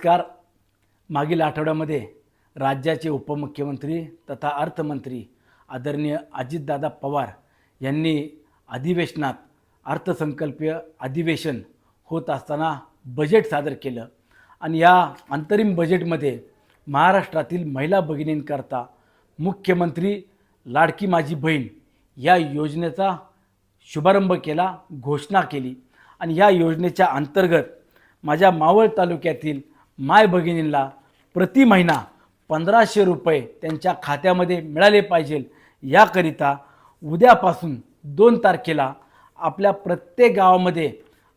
नमस्कार. मागील आठवड्यामध्ये राज्याचे उपमुख्यमंत्री तथा अर्थमंत्री आदरणीय अजितदादा पवार यांनी अधिवेशनात अर्थसंकल्पीय अधिवेशन होत असताना बजेट सादर केलं. आणि या अंतरिम बजेटमध्ये महाराष्ट्रातील महिला भगिनींकरता मुख्यमंत्री लाडकी माझी बहीण या योजनेचा शुभारंभ केला घोषणा केली. आणि या योजनेच्या अंतर्गत माझ्या मावळ तालुक्यातील माय भगिनींना प्रति महिना पंधराशे रुपये त्यांच्या खात्यामध्ये मिळाले पाहिजे. याकरिता उद्यापासून दोन तारखेला आपल्या प्रत्येक गावामध्ये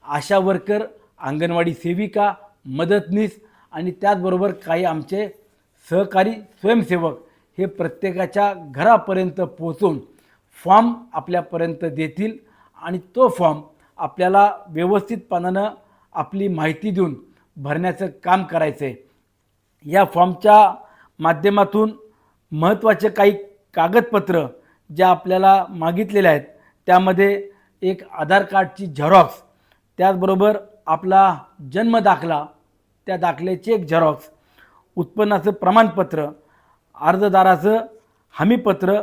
आशा वर्कर अंगणवाडी सेविका मदतनीस आणि त्याचबरोबर काही आमचे सहकारी स्वयंसेवक हे प्रत्येकाच्या घरापर्यंत पोचून फॉर्म आपल्यापर्यंत देतील आणि तो फॉर्म आपल्याला व्यवस्थितपणानं आपली माहिती देऊन भरण्याचं काम करायचं आहे या फॉर्मच्या माध्यमातून महत्त्वाचे काही कागदपत्र ज्या आपल्याला मागितलेले आहेत त्यामध्ये एक आधार कार्डची झेरॉक्स त्याचबरोबर आपला जन्म दाखला त्या दाखल्याची एक झेरॉक्स उत्पन्नाचं प्रमाणपत्र अर्जदाराचं हमीपत्र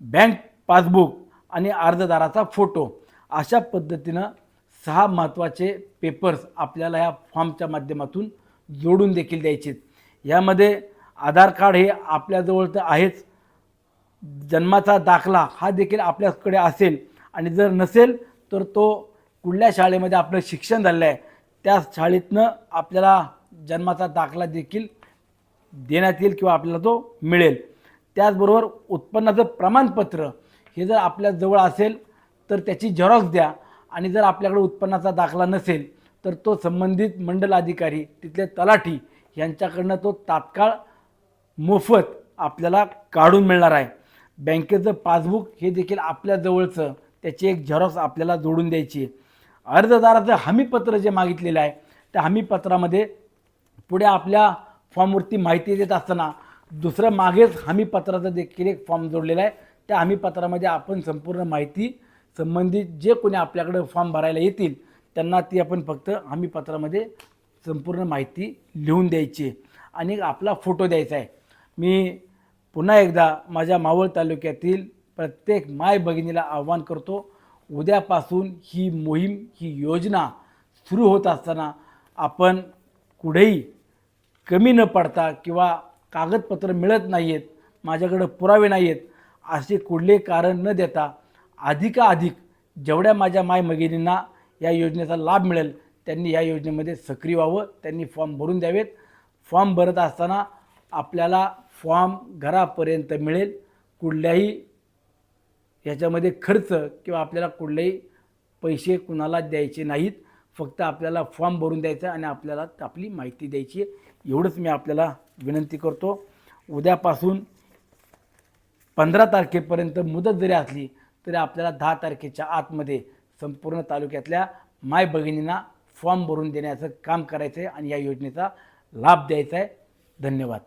बँक पासबुक आणि अर्जदाराचा फोटो अशा पद्धतीनं सहा महत्त्वाचे पेपर्स आपल्याला ह्या फॉर्मच्या माध्यमातून जोडून देखील द्यायचे यामध्ये आधार कार्ड हे आपल्याजवळ तर आहेच. जन्माचा दाखला हा देखील आपल्याकडे असेल आणि जर नसेल तर तो कुठल्या शाळेमध्ये आपलं शिक्षण झालेलं आहे त्या शाळेतनं आपल्याला जन्माचा दाखला देखील देण्यात येईल किंवा आपल्याला तो मिळेल. त्याचबरोबर उत्पन्नाचं प्रमाणपत्र हे जर आपल्या जवळ असेल तर त्याची झेरॉक्स द्या. आणि जर आपल्याकडे उत्पन्नाचा दाखला नसेल तर तो संबंधित मंडल अधिकारी तिथले तलाठी यांच्याकडनं तो तात्काळ मोफत आपल्याला काढून मिळणार आहे. बँकेचं पासबुक हे देखील आपल्या जवळचं त्याची एक झेरॉक्स आपल्याला जोडून द्यायची आहे. अर्जदाराचं हमीपत्र जे मागितलेलं आहे त्या हमीपत्रामध्ये पुढे आपल्या फॉर्मवरती माहिती देत असताना दुसरं मागेच हमीपत्राचं देखील एक फॉर्म जोडलेला आहे. त्या हमीपत्रामध्ये आपण संपूर्ण माहिती संबंधित जे कोणी आपल्याकडं फॉर्म भरायला येतील त्यांना ती आपण फक्त हमीपत्रामध्ये संपूर्ण माहिती लिहून द्यायची. आणि आपला फोटो द्यायचा आहे. मी पुन्हा एकदा माझ्या मावळ तालुक्यातील प्रत्येक माय भगिनीला आव्हान करतो उद्यापासून ही मोहीम ही योजना सुरू होत असताना आपण कुठेही कमी न पडता किंवा कागदपत्र मिळत नाही आहेत माझ्याकडं पुरावे नाही आहेत असे कुठले कारण न देता अधिकाधिक जेवढ्या माझ्या माय भगिनींना या योजनेचा लाभ मिळेल त्यांनी या योजनेमध्ये सक्रिय व्हावं त्यांनी फॉर्म भरून द्यावेत. फॉर्म भरत असताना आपल्याला फॉर्म घरापर्यंत मिळेल. कुठल्याही याच्यामध्ये खर्च किंवा आपल्याला कुठलेही पैसे कुणाला द्यायचे नाहीत. फक्त आपल्याला फॉर्म भरून द्यायचा आणि आपल्याला आपली माहिती द्यायची आहे. एवढंच मी आपल्याला विनंती करतो. उद्यापासून पंधरा तारखेपर्यंत मुदत जरी असली तरी आपल्याला दहा तारखेच्या आतमध्ये संपूर्ण तालुक्यातल्या माय भगिनींना फॉर्म भरून देण्याचं काम करायचं आहे आणि या योजनेचा लाभ द्यायचा आहे धन्यवाद.